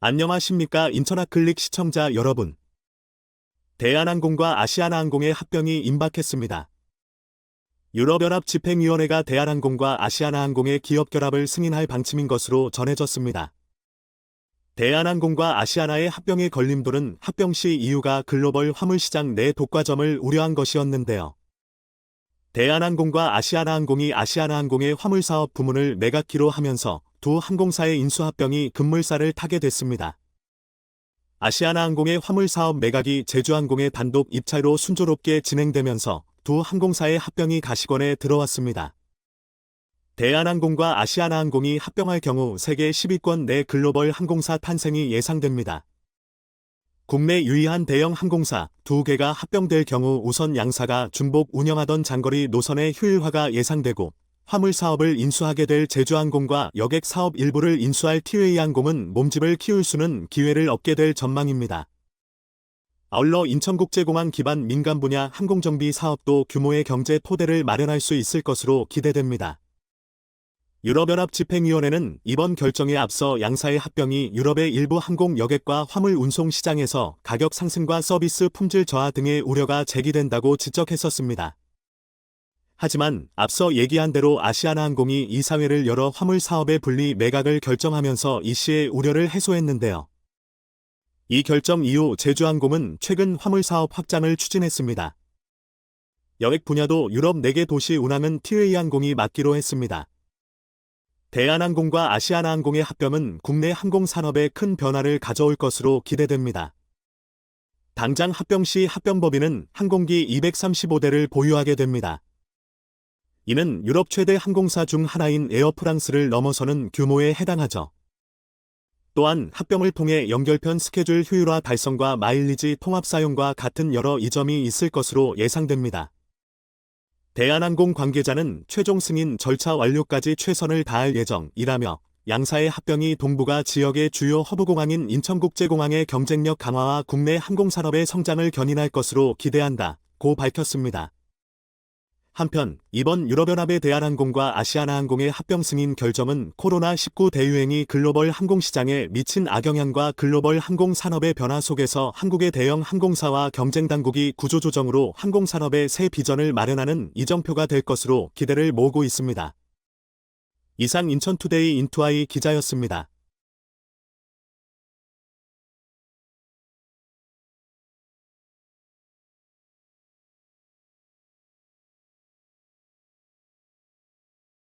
안녕하십니까 인천아클릭 시청자 여러분. 대한항공과 아시아나항공의 합병이 임박했습니다. 유럽연합 집행위원회가 대한항공과 아시아나항공의 기업 결합을 승인할 방침인 것으로 전해졌습니다. 대한항공과 아시아나의 합병의 걸림돌은 합병 시 이유가 글로벌 화물시장 내 독과점을 우려한 것이었는데요. 대한항공과 아시아나항공이 아시아나항공의 화물사업 부문을 매각키로 하면서 두 항공사의 인수합병이 급물살을 타게 됐습니다. 아시아나항공의 화물사업 매각이 제주항공의 단독 입찰로 순조롭게 진행되면서 두 항공사의 합병이 가시권에 들어왔습니다. 대한항공과 아시아나항공이 합병할 경우 세계 10위권 내 글로벌 항공사 탄생이 예상됩니다. 국내 유의한 대형 항공사 두 개가 합병될 경우 우선 양사가 중복 운영하던 장거리 노선의 효율화가 예상되고 화물 사업을 인수하게 될 제주항공과 여객 사업 일부를 인수할 티웨이항공은 몸집을 키울 수는 기회를 얻게 될 전망입니다. 아울러 인천국제공항 기반 민간 분야 항공정비 사업도 규모의 경제 토대를 마련할 수 있을 것으로 기대됩니다. 유럽연합 집행위원회는 이번 결정에 앞서 양사의 합병이 유럽의 일부 항공 여객과 화물 운송 시장에서 가격 상승과 서비스 품질 저하 등의 우려가 제기된다고 지적했었습니다. 하지만 앞서 얘기한 대로 아시아나항공이 이 사회를 열어 화물 사업의 분리 매각을 결정하면서 이 씨의 우려를 해소했는데요. 이 결정 이후 제주항공은 최근 화물 사업 확장을 추진했습니다. 여객 분야도 유럽 4개 도시 운항은 티웨이항공이 맡기로 했습니다. 대한항공과 아시아나항공의 합병은 국내 항공산업에 큰 변화를 가져올 것으로 기대됩니다. 당장 합병 시 합병법인은 항공기 235대를 보유하게 됩니다. 이는 유럽 최대 항공사 중 하나인 에어 프랑스를 넘어서는 규모에 해당하죠. 또한 합병을 통해 연결편 스케줄 효율화 달성과 마일리지 통합 사용과 같은 여러 이점이 있을 것으로 예상됩니다. 대한항공 관계자는 최종 승인 절차 완료까지 최선을 다할 예정이라며 양사의 합병이 동북아 지역의 주요 허브공항인 인천국제공항의 경쟁력 강화와 국내 항공산업의 성장을 견인할 것으로 기대한다 고 밝혔습니다. 한편 이번 유럽연합의 대한항공과 아시아나항공의 합병 승인 결정은 코로나19 대유행이 글로벌 항공시장에 미친 악영향과 글로벌 항공산업의 변화 속에서 한국의 대형 항공사와 경쟁당국이 구조조정으로 항공산업의 새 비전을 마련하는 이정표가 될 것으로 기대를 모으고 있습니다. 이상 인천투데이 인투아이 기자였습니다.